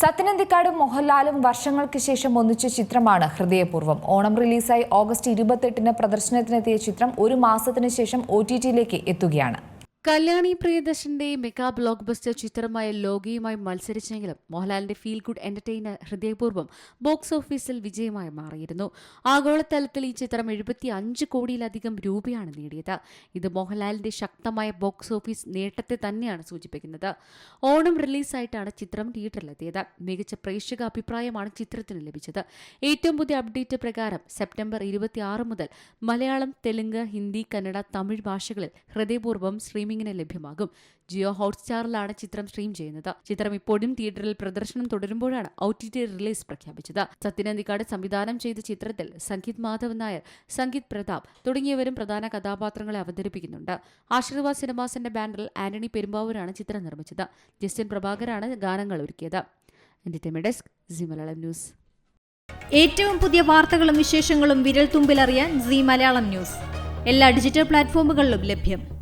സത്യനന്ദിക്കാടും മോഹൻലാലും വർഷങ്ങൾക്ക് ശേഷം ഒന്നിച്ച ചിത്രമാണ് ഹൃദയപൂർവം. ഓണം റിലീസായി ഓഗസ്റ്റ് ഇരുപത്തെട്ടിന് പ്രദർശനത്തിനെത്തിയ ചിത്രം ഒരു മാസത്തിന് ശേഷം ഒ ടി ടിയിലേക്ക് എത്തുകയാണ്. കല്യാണി പ്രിയദർശന്റെ മെഗാ ബ്ലോക്ക് ബസ്റ്റർ ചിത്രമായ ലോകയുമായി മത്സരിച്ചെങ്കിലും മോഹൻലാലിന്റെ feel good entertainer Hridayapoorvam box ഓഫീസിൽ വിജയമായി മാറിയിരുന്നു. ആഗോളതലത്തിൽ ഈ ചിത്രം എഴുപത്തി അഞ്ച് കോടിയിലധികം രൂപയാണ് നേടിയത്. ഇത് മോഹൻലാലിന്റെ ശക്തമായ ബോക്സ് ഓഫീസ് നേട്ടത്തെ തന്നെയാണ് സൂചിപ്പിക്കുന്നത്. ഓണം റിലീസായിട്ടാണ് ചിത്രം തിയേറ്ററിലെത്തിയത്. മികച്ച പ്രേക്ഷക അഭിപ്രായമാണ് ചിത്രത്തിന് ലഭിച്ചത്. ഏറ്റവും പുതിയ അപ്ഡേറ്റ് പ്രകാരം സെപ്റ്റംബർ ഇരുപത്തിയാറ് മുതൽ മലയാളം തെലുങ്ക് ഹിന്ദി കന്നഡ തമിഴ് ഭാഷകളിൽ ഹൃദയപൂർവം സ്ട്രീമിംഗിന് ലഭ്യമാകും. ജിയോ ഹോട്ട്സ്റ്റാറിലാണ് ചിത്രം സ്ട്രീം ചെയ്യുന്നത്. ചിത്രം ഇപ്പോഴും തിയേറ്ററിൽ പ്രദർശനം തുടരുമ്പോഴാണ് ഒ ടി ടി റിലീസ് പ്രഖ്യാപിച്ചത്. സത്യനന്ദിക്കാട് സംവിധാനം ചെയ്ത ചിത്രത്തിൽ സംഗീത് മാധവ് നായർ സംഗീത് പ്രതാപ് തുടങ്ങിയവരും പ്രധാന കഥാപാത്രങ്ങളെ അവതരിപ്പിക്കുന്നുണ്ട്. ആശീർവാദ് സിനിമാസിന്റെ ബാനറിൽ ആന്റണി പെരുമ്പാവൂരാണ് ചിത്രം നിർമ്മിച്ചത്. ജസ്റ്റിൻ പ്രഭാകരാണ് ഗാനങ്ങൾ ഒരുക്കിയത്. ഡെസ്ക് സി മലയാളം ന്യൂസ് ഏറ്റവും പുതിയ വാർത്തകളും വിശേഷങ്ങളും വിരൽ തുമ്പിലറിയാൻ സി മലയാളം ന്യൂസ് എല്ലാ ഡിജിറ്റൽ പ്ലാറ്റ്ഫോമുകളിലും ലഭ്യം.